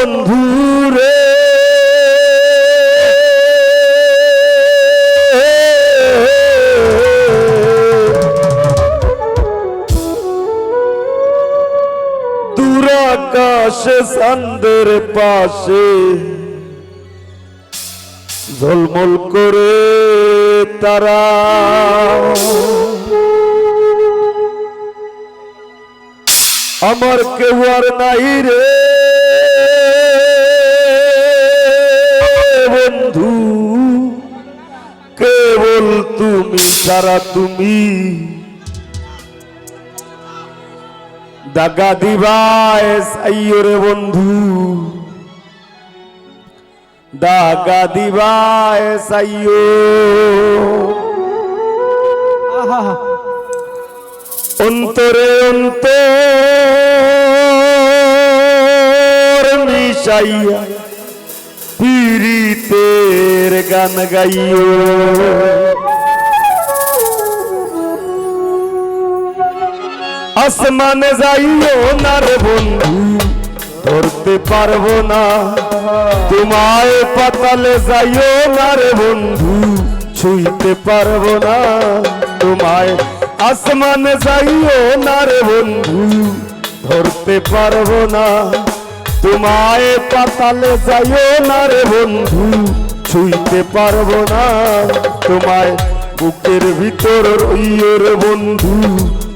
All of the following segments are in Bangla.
বন্ধুরে দুরাকাশে সান্দের পাশে ঝলমল করে তারা আমার কেউ আর নাই রে। তুমি সারা তুমি। দাগা দিবায় রে বন্ধু। দাগা দিবায় সাইয়ো অন্তরে অন্তর মিশাইয়া পীড়িতের গান গাইও। আসমানে যাইও না রে বন্ধু, ধরতে পারব না। তোমায় পাতালে যাইও না রে বন্ধু, ছুঁইতে পারব না। তোমায় আসমানে যাইও না রে বন্ধু, ধরতে পারব না। তোমায় পাতালে যাইও না রে বন্ধু, ছুঁইতে পারব না। তোমায় বুকের ভিতর রইও রে বন্ধু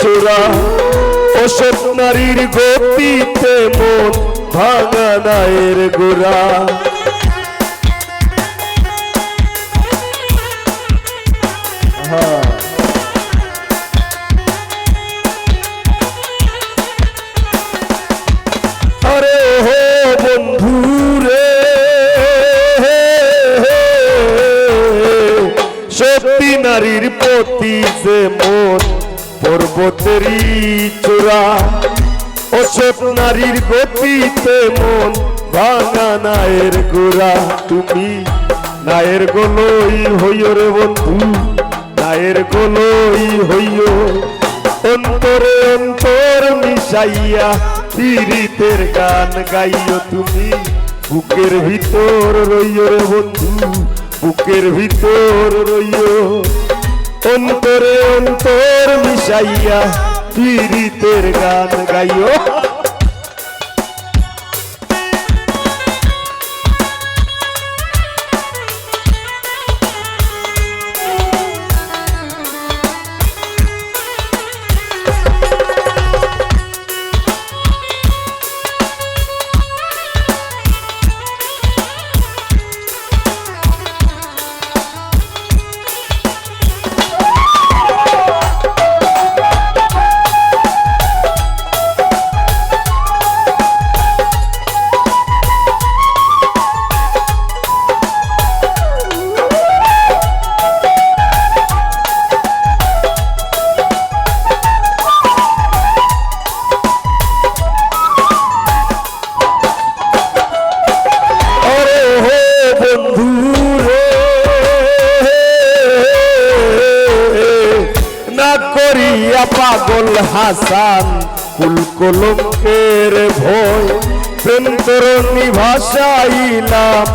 চোরা অসৎ নারীর গতিতে মন ভাঙা নায়ের গোড়া। নারীর প্রতি যে মন পর্বতেরই চূড়া। অসৎ নারীর গতিতে মন ভাঙা নায়ের গোড়া। তুমি নায়ের গোলই হইও রে বন্ধু, নায়ের গোলই হইও। অন্তরে অন্তর মিশাইয়া পীড়িতের গান গাইও তুমি। বুকের ভিতর রইও রে বন্ধু, বুকের ভিতর রইও। অন্তরে অন্তর মিশাইয়া পীড়িতের গান গাইও। পাগল হাসান কুল কলঙ্কের ভয় প্রেম তরণী ভাষাইলাম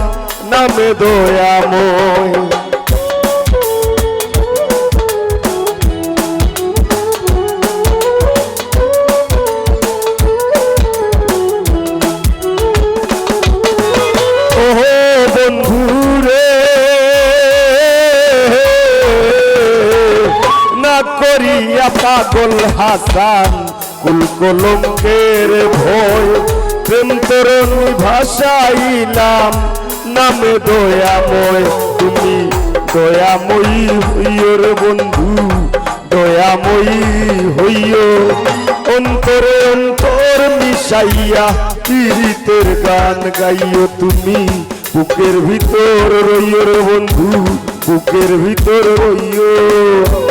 নামে দয়াময়। পাগল হাসান, কুল কলঙ্কের ভয়, প্রেম তরণী ভাষাইলাম নামে দয়াময়, তুমি দয়াময়ী হইয়র বন্ধু, দয়াময়ী হইয় অন্তরে অন্তর মিশাইয়া পীড়িতের গান গাইও তুমি, বুকের ভিতর রইয় রে বন্ধু, বুকের ভিতর রইয়।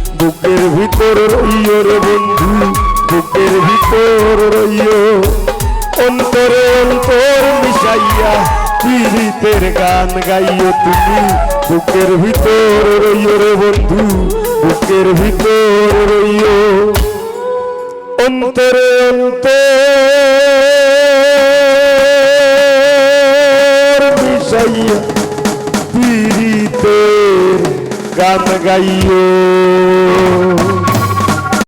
বুকের ভিতর রইও রে বন্ধু, বুকের ভিতর রইও। অন্তরে অন্তর মিশাইয়া পীড়িতের গান গাইও তুমি। বুকের ভিতর রইও রে বন্ধু, বুকের ভিতর রইও। অন্তরে অন্তর মিশাইয়া পীড়িতের গান গাইও